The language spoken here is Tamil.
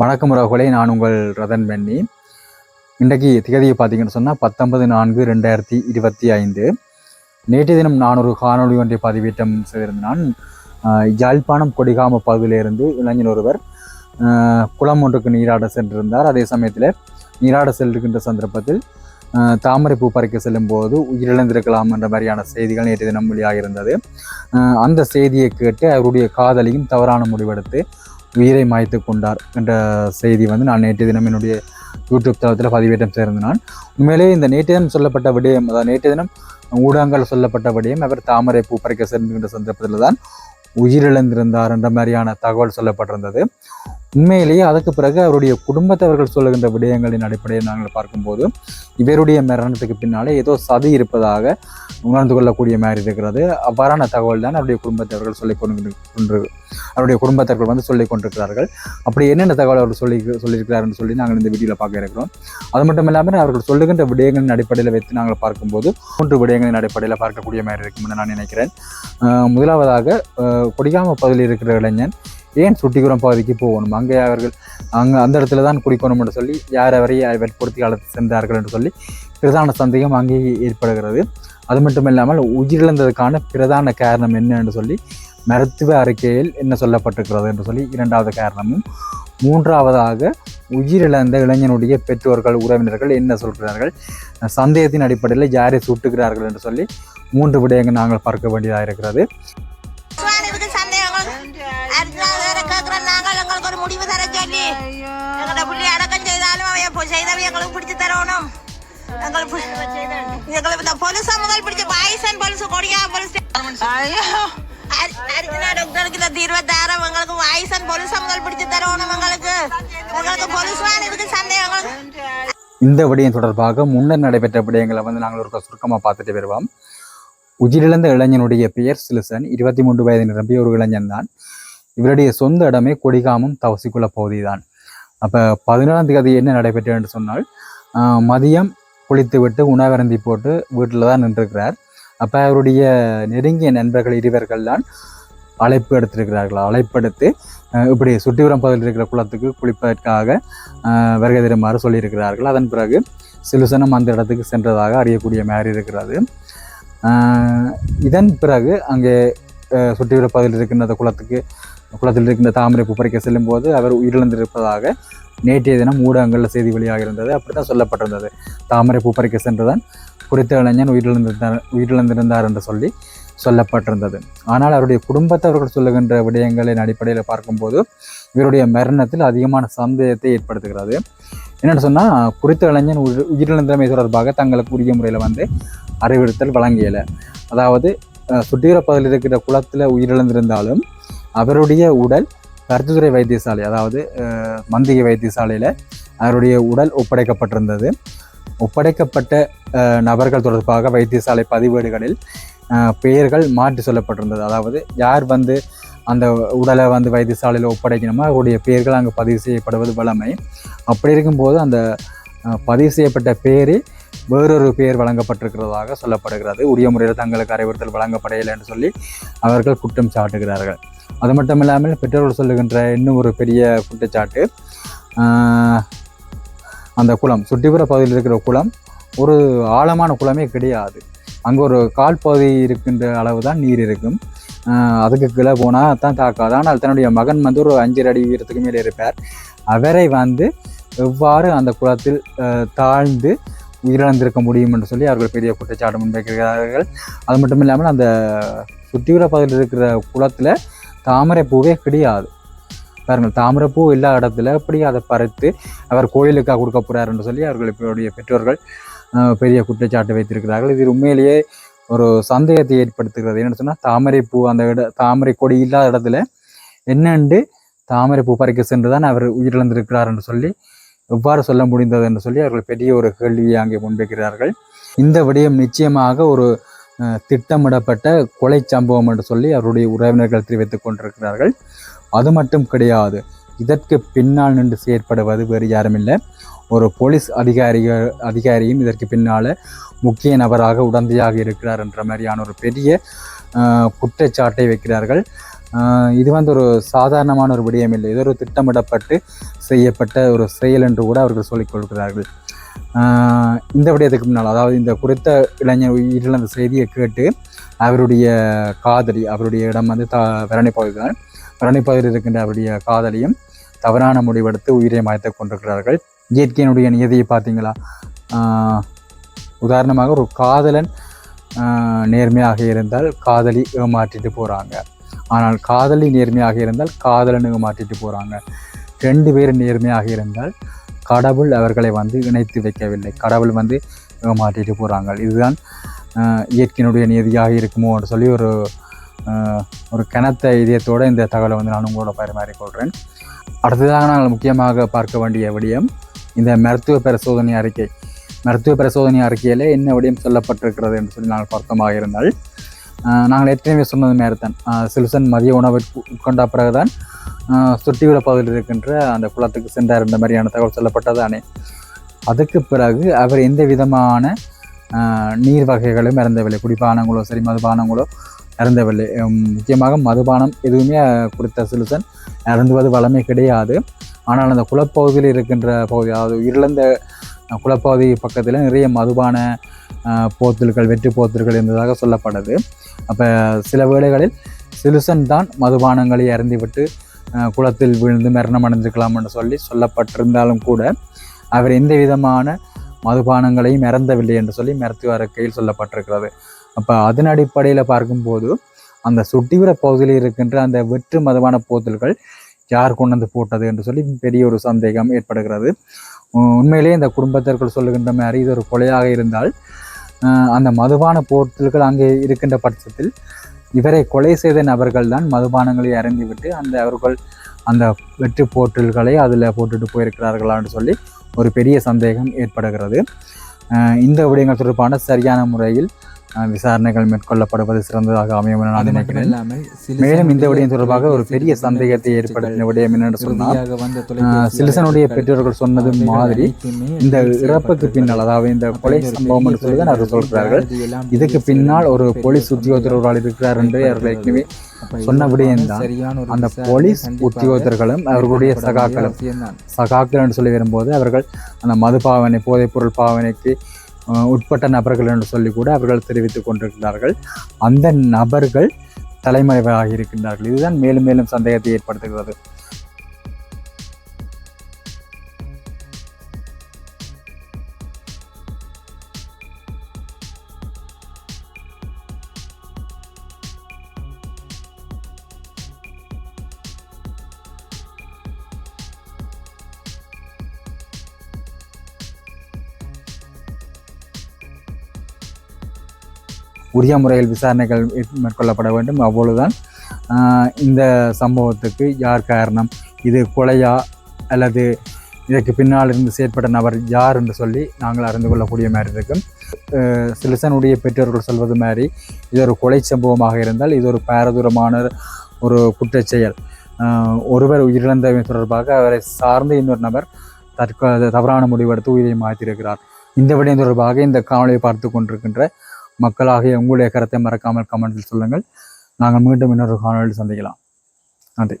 வணக்கம் உறவுகளே நான் உங்கள் ரதன் பெண்ணி இன்றைக்கு திகதியை பார்த்தீங்கன்னு சொன்னால் பத்தொன்பது நான்கு ரெண்டாயிரத்தி இருபத்தி ஐந்து. நேற்று தினம் நான் ஒரு காணொலி ஒன்றை பதிவேற்றம் செய்திருந்தான். நான் யாழ்ப்பாணம் கொடிகாம பகுதியிலிருந்து இளைஞர் ஒருவர் குளம் ஒன்றுக்கு நீராட சென்றிருந்தார். அதே சமயத்தில் நீராட செல்கின்ற சந்தர்ப்பத்தில் தாமரை பூ பறிக்க செல்லும் போது உயிரிழந்திருக்கலாம் என்ற மாதிரியான செய்திகள் நேற்று தினம் வெளியாக இருந்தது அந்த செய்தியை கேட்டு அவருடைய காதலியும் தவறான முடிவெடுத்து உயிரை மாய்த்து கொண்டார் என்ற செய்தி வந்து நான் நேற்று தினம் என்னுடைய யூடியூப் தளத்தில் பதிவேற்றம் சேர்ந்து நான். உண்மையிலேயே இந்த நேற்று தினம் சொல்லப்பட்ட விடயம் அதாவது நேற்று தினம் ஊடகங்கள் சொல்லப்பட்ட விடயம் அவர் தாமரை பூ பறிக்க செல்கின்ற சந்தர்ப்பத்தில் தான் உயிரிழந்திருந்தார் என்ற மாதிரியான தகவல் சொல்லப்பட்டிருந்தது. உண்மையிலேயே அதுக்கு பிறகு அவருடைய குடும்பத்தவர்கள் சொல்லுகின்ற விடயங்களின் அடிப்படையில் நாங்கள் பார்க்கும்போது இவருடைய மரணத்துக்கு பின்னாலே ஏதோ சதி இருப்பதாக உணர்ந்து கொள்ளக்கூடிய மாதிரி இருக்கிறது. அவ்வாறான தகவல் தான் அவருடைய குடும்பத்தவர்கள் சொல்லிக் கொண்டு கொண்டு அவருடைய குடும்பத்தர்கள் வந்து சொல்லிக் கொண்டிருக்கிறார்கள். அப்படி என்னென்ன தகவல் அவர் சொல்லி சொல்லியிருக்கிறாருன்னு சொல்லி நாங்கள் இந்த வீடியோவில் பார்க்க இருக்கிறோம். அது மட்டும் இல்லாமல் அவர்கள் சொல்லுகின்ற விடயங்களின் அடிப்படையில் வைத்து நாங்கள் பார்க்கும்போது மூன்று விடயங்களின் அடிப்படையில் பார்க்கக்கூடிய மாதிரி இருக்கும்னு நான் நினைக்கிறேன். முதலாவதாக குடிக்காம பகுதியில் இருக்கிற இளைஞன் ஏன் சுட்டிக்குரம் பகுதிக்கு போகணும்? அங்கே அவர்கள் அங்கே அந்த இடத்துல தான் குடிக்கணும் என்று சொல்லி யார் அவரை வற்புறுத்தி அழைத்து சென்றார்கள் என்று சொல்லி பிரதான சந்தேகம் அங்கே ஏற்படுகிறது. அது மட்டும் இல்லாமல் உயிரிழந்ததுக்கான பிரதான காரணம் என்ன என்று சொல்லி மருத்துவ அறிக்கையில் என்ன சொல்லப்பட்டிருக்கிறது என்று சொல்லி இரண்டாவது காரணமும் மூன்றாவதாக உயிரிழந்த இளைஞனுடைய பெற்றோர்கள் உறவினர்கள் என்ன சொல்கிறார்கள்? சந்தேகத்தின் அடிப்படையில் யாரை சுட்டுகிறார்கள் என்று சொல்லி மூன்று விடயங்கள் நாங்கள் பார்க்க வேண்டியதாக இருக்கிறது. முடிவு தர சொல்லி எங்களோட புள்ளி அடக்கம் செய்தாலும் அவைய பொ- செய்தவை எங்களுக்கு பிடிச்சு தரணும் எங்களுக்கு எங்களுக்கு இந்த பொலிசா முதல் பிடிச்ச பாய்சன் பொலிசு கொடியா பொலிசு அர்ஜுனா டாக்டருக்கு இந்த தீர்வை தரம் எங்களுக்கு வாய்சன் பொலிசா முதல் பிடிச்சு தரணும் எங்களுக்கு எங்களுக்கு பொலிசுவான் இதுக்கு சந்தேகங்கள் இந்த விடயம் தொடர்பாக முன்னர் நடைபெற்ற விடயங்களை வந்து நாங்கள் ஒரு சுருக்கமாக பார்த்துட்டு வருவோம் உயிரிழந்த இளைஞனுடைய பெயர் சிலுசன் இருபத்தி மூன்று வயது நிரம்பிய ஒரு இளைஞன் தான் இவருடைய சொந்த இடமே கொடிகாமம் தவசிக்குள்ள பகுதிதான். அப்போ பதினேழாம் தேதி என்ன நடைபெற்றது என்று சொன்னால் மதியம் மதியம் குளித்துவிட்டு உணவருந்தி போட்டு வீட்டில் தான் நின்றுக்கிறார் அப்போ அவருடைய நெருங்கிய நண்பர்கள் இருவர்கள் தான் அழைப்பு எடுத்திருக்கிறார்கள். அழைப்பு எடுத்து இப்படி சுட்டிபுரம் பகுதியில் இருக்கிற குளத்துக்கு குளிப்பதற்காக வருகை தருமாறு சொல்லியிருக்கிறார்கள். அதன் பிறகு சிலுசனம் அந்த இடத்துக்கு சென்றதாக அறியக்கூடிய மாதிரி இருக்கிறது. இதன் பிறகு அங்கே ஆஹ், சுற்றியுள்ள பகுதியில் இருக்கின்ற அந்த குளத்துக்கு குளத்தில் இருக்கின்ற தாமரை பூ செல்லும் போது அவர் உயிரிழந்திருப்பதாக நேற்றைய தினம் ஊடகங்களில் செய்தி வெளியாக இருந்தது. அப்படித்தான் சொல்லப்பட்டிருந்தது. தாமரை பூப்பறைக்க சென்றுதான் குறித்த இளைஞன் உயிரிழந்திருந்தார் உயிரிழந்திருந்தார் என்று சொல்லி சொல்லப்பட்டிருந்தது. ஆனால் அவருடைய குடும்பத்தவர்கள் சொல்லுகின்ற விடயங்களின் அடிப்படையில் பார்க்கும்போது இவருடைய மரணத்தில் அதிகமான சந்தேகத்தை ஏற்படுத்துகிறது. என்னென்னு சொன்னால் குறித்த இளைஞன் உயிர் உயிரிழந்தமை தொடர்பாக தங்களுக்கு உரிய முறையில் வந்து அறிவுறுத்தல் வழங்கியலை. அதாவது அஹ், பகுதியில் இருக்கிற குளத்தில் உயிரிழந்திருந்தாலும் அவருடைய உடல் கருத்துத்துறை வைத்தியசாலை அதாவது அஹ், மந்திகை வைத்தியசாலையில் அவருடைய உடல் ஒப்படைக்கப்பட்டிருந்தது. ஒப்படைக்கப்பட்ட நபர்கள் தொடர்பாக வைத்தியசாலை பதிவேடுகளில் பெயர்கள் மாற்றி சொல்லப்பட்டிருந்தது. அதாவது யார் வந்து அந்த உடலை வந்து வைத்தியசாலையில் ஒப்படைக்கணுமோ அவருடைய பெயர்கள் அங்கே பதிவு செய்யப்படுவது வழமை. அப்படி இருக்கும்போது அந்த பதிவு செய்யப்பட்ட பெயரே வேறொரு பெயர் வழங்கப்பட்டிருக்கிறதாக சொல்லப்படுகிறது. உரிய முறையில் தங்களுக்கு அறிவுறுத்தல் வழங்கப்படையில்லை என்று சொல்லி அவர்கள் குற்றம் சாட்டுகிறார்கள். அது மட்டும் இல்லாமல் பெற்றோர்கள் சொல்லுகின்ற இன்னும் ஒரு பெரிய குற்றச்சாட்டு. அந்த குளம் சுற்றிப்புற பகுதியில் இருக்கிற குளம் ஒரு ஆழமான குளமே கிடையாது. அங்கே ஒரு கால் பகுதி இருக்கின்ற அளவு தான் நீர் இருக்கும். அதுக்கு கீழே போனால் தான் தாக்காது. ஆனால் தன்னுடைய மகன் வந்து ஒரு அஞ்சு அடி உயரத்துக்கு மேலே இருப்பார். அவரை வந்து எவ்வாறு அந்த குளத்தில் தாழ்ந்து உயிரிழந்திருக்க முடியும் என்று சொல்லி அவர்கள் பெரிய குற்றச்சாட்டு முன்வைக்கிறார்கள். அது மட்டும் இல்லாமல் அந்த சுற்றியுற பகுதியில் இருக்கிற குளத்தில் தாமரை பூவே கிடையாது. பாருங்கள் தாமரைப்பூ இல்லாத எல்லா இடத்துல எப்படி அதை பறித்து அவர் கோயிலுக்காக கொடுக்க போறார் என்று சொல்லி அவர்கள் பெற்றோர்கள் பெரிய குற்றச்சாட்டு வைத்திருக்கிறார்கள். இது உண்மையிலேயே ஒரு சந்தேகத்தை ஏற்படுத்துகிறது. என்னென்னு சொன்னால் தாமரைப்பூ அந்த இட தாமரை கொடி இல்லாத இடத்துல என்னண்டு தாமரை பூ பறிக்க சென்று தான் அவர் உயிரிழந்திருக்கிறார் என்று சொல்லி எவ்வாறு சொல்ல முடிந்தது என்று சொல்லி அவர்கள் பெரிய ஒரு கேள்வியை அங்கே முன்வைக்கிறார்கள். இந்த விடயம் நிச்சயமாக ஒரு திட்டமிடப்பட்ட கொலை சம்பவம் என்று சொல்லி அவருடைய உறவினர்கள் தெரிவித்துக் கொண்டிருக்கிறார்கள். அது மட்டும் கிடையாது இதற்கு பின்னால் நின்று செயற்படுவது வேறு யாரும் இல்லை ஒரு போலீஸ் அதிகாரிகள் அதிகாரியும் இதற்கு பின்னால் முக்கிய நபராக உடந்தையாக இருக்கிறார் என்ற மாதிரியான ஒரு பெரிய குற்றச்சாட்டை வைக்கிறார்கள். இது வந்து ஒரு சாதாரணமான ஒரு விடயம் இல்லை இது ஒரு திட்டமிடப்பட்டு செய்யப்பட்ட ஒரு செயல் என்று கூட அவர்கள் சொல்லிக் கொள்கிறார்கள். இந்த விடயத்துக்கு முன்னால் அதாவது இந்த குறித்த இளைஞர் உயிரிழந்த செய்தியை கேட்டு அவருடைய காதலி அவருடைய இடம் வந்து த பகுதி தான் பகுதியில் இருக்கின்ற அவருடைய காதலியும் தவறான முடிவெடுத்து உயிரை மாய்த்து கொண்டிருக்கிறார்கள். இயற்கையினுடைய நியதியை பார்த்தீங்களா? உதாரணமாக ஒரு காதலன் நேர்மையாக இருந்தால் காதலி ஏமாற்றிட்டு போகிறாங்க ஆனால் காதலி நேர்மையாக இருந்தால் காதலன் ஏமாற்றிட்டு போகிறாங்க ரெண்டு பேரும் நேர்மையாக இருந்தால் கடவுள் அவர்களை வந்து இணைத்து வைக்கவில்லை. கடவுள் வந்து மாட்டிட்டு போகிறாங்க இதுதான் இயற்கையினுடைய நியதியாக இருக்குமோன்னு சொல்லி ஒரு ஒரு கனத்த இதயத்தோடு இந்த தகவலை வந்து நான் உங்களோட பரிமாறிக்கொள்கிறேன் அடுத்ததாக நாங்கள் முக்கியமாக பார்க்க வேண்டிய விடயம் இந்த மருத்துவ பரிசோதனை அறிக்கை. மருத்துவ பரிசோதனை அறிக்கையில் என்ன விடயம் சொல்லப்பட்டிருக்கிறது என்று சொல்லி நாங்கள் பொருத்தமாக இருந்தால் நாங்கள் ஏற்கனவே சொன்னது மாதிரி தான். சிலுசன் மதிய உணவை உட்கொண்ட பிறகுதான் ஆஹ் சுட்டிவிட பகுதியில் இருக்கின்ற அந்த குளத்துக்கு சென்றார் இந்த மாதிரியான தகவல் சொல்லப்பட்டதானே. அதுக்கு பிறகு அவர் எந்த விதமான நீர் வகைகளும் இறந்தவில்லை. குடிபானங்களோ சரி மதுபானங்களோ இறந்தவில்லை. முக்கியமாக மதுபானம் எதுவுமே குறித்த சிலுசன் இறந்துவது வளமே கிடையாது. ஆனால் அந்த குளப்பகுதியில் இருக்கின்ற பகுதி அதாவது இருளந்த குளப்பகுதி பக்கத்தில் நிறைய மதுபான போத்தல்கள் வெற்றி போத்தல்கள் இருந்ததாக சொல்லப்படுது அப்போ சில வேளைகளில் சிலுசன் தான் மதுபானங்களை இறந்துவிட்டு குளத்தில் விழுந்து மரணம் அடைந்திருக்கலாம் என்று சொல்லி சொல்லப்பட்டிருந்தாலும் கூட அவர் எந்த விதமான மதுபானங்களையும் இறந்தவில்லை என்று சொல்லி மருத்துவ அறிக்கையில் சொல்லப்பட்டிருக்கிறது. அப்போ அதன் அடிப்படையில் பார்க்கும்போது அந்த சுட்டிவிர பகுதியில் இருக்கின்ற அந்த வெற்று மதுபான போத்தல்கள் யார் கொண்டு வந்து போட்டது என்று சொல்லி பெரிய ஒரு சந்தேகம் ஏற்படுகிறது. உண்மையிலேயே இந்த குடும்பத்திற்குள் சொல்லுகின்ற மாதிரி இது ஒரு கொலையாக இருந்தால் அந்த மதுபான போத்தல்கள் அங்கே இருக்கின்ற பட்சத்தில் இவரை கொலை செய்த நபர்கள் தான் மதுபானங்களை அறிந்துவிட்டு அந்த அவர்கள் அந்த வெற்றி போட்டல்களை அதில் போட்டுட்டு போயிருக்கிறார்களான்னு சொல்லி ஒரு பெரிய சந்தேகம் ஏற்படுகிறது. இந்த விடயங்கள் தொடர்பான சரியான முறையில் விசாரணைகள் மேற்கொள்ளப்படுவது சிறந்ததாக அமையும் என நான் நினைக்கிறேன். மேலும் இந்த விடயம் தொடர்பாக ஒரு பெரிய சந்தேகத்தை ஏற்படுத்தின விடயம் என்னென்னு சொன்னால் சிலிசனுடைய பெற்றோர்கள் சொன்னது மாதிரி இந்த இறப்புக்கு பின்னால் அதாவது இந்த கொலை சம்பவம் என்று சொல்லி தான் அவர்கள் சொல்கிறார்கள் இதுக்கு பின்னால் ஒரு போலீஸ் உத்தியோகத்தர் ஒரு ஆள் இருக்கிறார் என்று அவர்கள் ஏற்கனவே சொன்ன விடயம்தான் அந்த போலீஸ் உத்தியோகத்தர்களும் அவர்களுடைய சகாக்களும் சகாக்கள் என்று சொல்லி வரும்போது அவர்கள் அந்த மது பாவனை போதைப் பொருள் பாவனைக்கு உட்பட்ட நபர்கள் என்று சொல்லி கூட அவர்கள் தெரிவித்துக் கொண்டிருக்கிறார்கள். அந்த நபர்கள் தலைமறைவாக இருக்கின்றார்கள். இதுதான் மேலும் மேலும் சந்தேகத்தை ஏற்படுத்துகிறது. உரிய முறையில் விசாரணைகள் மேற்- மேற்கொள்ளப்பட வேண்டும். அவ்வளவுதான். இந்த சம்பவத்துக்கு யார் காரணம்? இது கொலையா அல்லது இதற்கு பின்னால் இருந்து செயற்பட்ட நபர் யார் என்று சொல்லி நாங்கள் அறிந்து கொள்ளக்கூடிய மாதிரி இருக்கும். சிலிசனுடைய பெற்றோர்கள் சொல்வது மாதிரி இது ஒரு கொலை சம்பவமாக இருந்தால் இது ஒரு பாரதூரமான ஒரு குற்றச் செயல் ஒருவர் உயிரிழந்தவை தொடர்பாக அவரை சார்ந்த இன்னொரு நபர் தற்கொலை தவறான முடிவெடுத்து உயிரை மாற்றியிருக்கிறார். இந்த விடயம் தொடர்பாக இந்த காணொலியை பார்த்து கொண்டிருக்கின்ற மக்களாகிய உங்களுடைய கருத்தை மறக்காமல் கமெண்ட்டில் சொல்லுங்கள். நாங்கள் மீண்டும் இன்னொரு காணொலியில் சந்திக்கலாம். நன்றி.